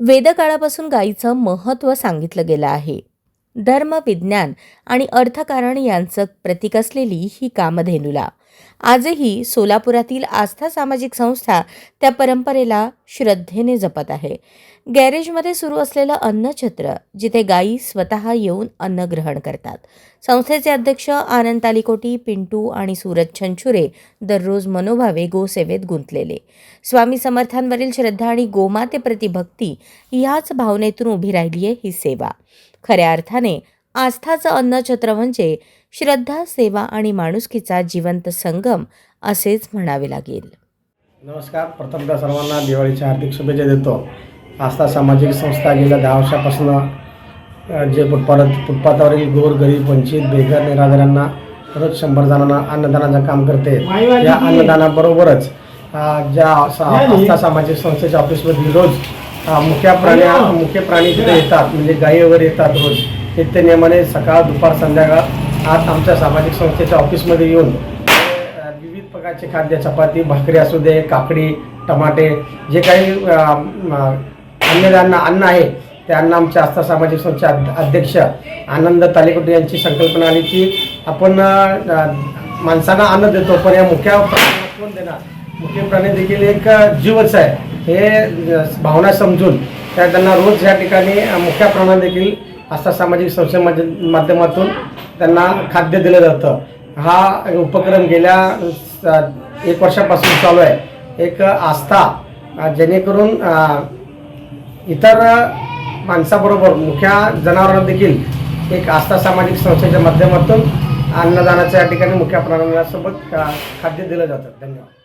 वेदकाळापासून गायीचं महत्त्व सांगितलं गेलं आहे. धर्म विज्ञान आणि अर्थकारण यांचं प्रतीक असलेली ही कामधेनुला. आजही सोलापुरातील आस्था सामाजिक संस्था त्या परंपरेला श्रद्धेने जपत आहे. गॅरेजमध्ये सुरू असलेलं अन्नछत्र जिथे गायी स्वतः येऊन अन्न ग्रहण करतात. संस्थेचे अध्यक्ष आनंद तालिकोटी पिंटू आणि सूरज छंछुरे दररोज मनोभावे गोसेवेत गुंतलेले. स्वामी समर्थांवरील श्रद्धा आणि गोमातेप्रती भक्ती ह्याच भावनेतून उभी राहिली आहे ही सेवा. खऱ्या अर्थाने आस्थाचं अन्नछत्र म्हणजे श्रद्धा सेवा आणि माणुसकीचा जिवंत संगम असेच म्हणावे लागेल. नमस्कार. प्रथमतः सर्वांना दिवाळीच्या हार्दिक शुभेच्छा देतो. आस्था सामाजिक संस्था गेल्या दहा वर्षापासून जे फुटपाथ फुटपाथावरील गोर गरीब वंचित बेघर निराधारांना रोज शंभर जणांना अन्नदानाचं काम करते. या अन्नदानाबरोबरच ज्या आस्था सामाजिक संस्थेच्या ऑफिसमध्ये रोज मुख्य प्राण्या मुख्य प्राणी तिथे येतात. म्हणजे गायी वगैरे येतात रोज. नित्यनियमाने सकाळ दुपार संध्याकाळ आज आमच्या सामाजिक संस्थेच्या ऑफिसमध्ये येऊन विविध प्रकारचे खाद्य चपाती भाकरी असू दे काकडी टमाटे जे काही अ, अन्नधान्य अन्न आहे ते अन्न आमच्या आस्था सामाजिक संस्थेच्या अध्यक्ष आनंद तालेकोटे यांची संकल्पना आली की आपण माणसांना अन्न देतो पण या मुख्या कोण देणार? मुख्य प्राणी देखील एक जीवच आहे. हे भावना समजून त्या त्यांना रोज या ठिकाणी मुख्या मुख्य असा सामाजिक संस्थेमध्ये माध्यमातून त्यांना खाद्य दिलं जातं. हा उपक्रम गेल्या एक वर्षापासून चालू आहे. एक आस्था जेणेकरून इतर माणसाबरोबर मुख्या जनावरांना देखील एक आस्था सामाजिक संस्थेच्या माध्यमातून अन्नदानाच्या या ठिकाणी मुख्या प्राण्यासोबत खाद्य दिलं जातं. धन्यवाद.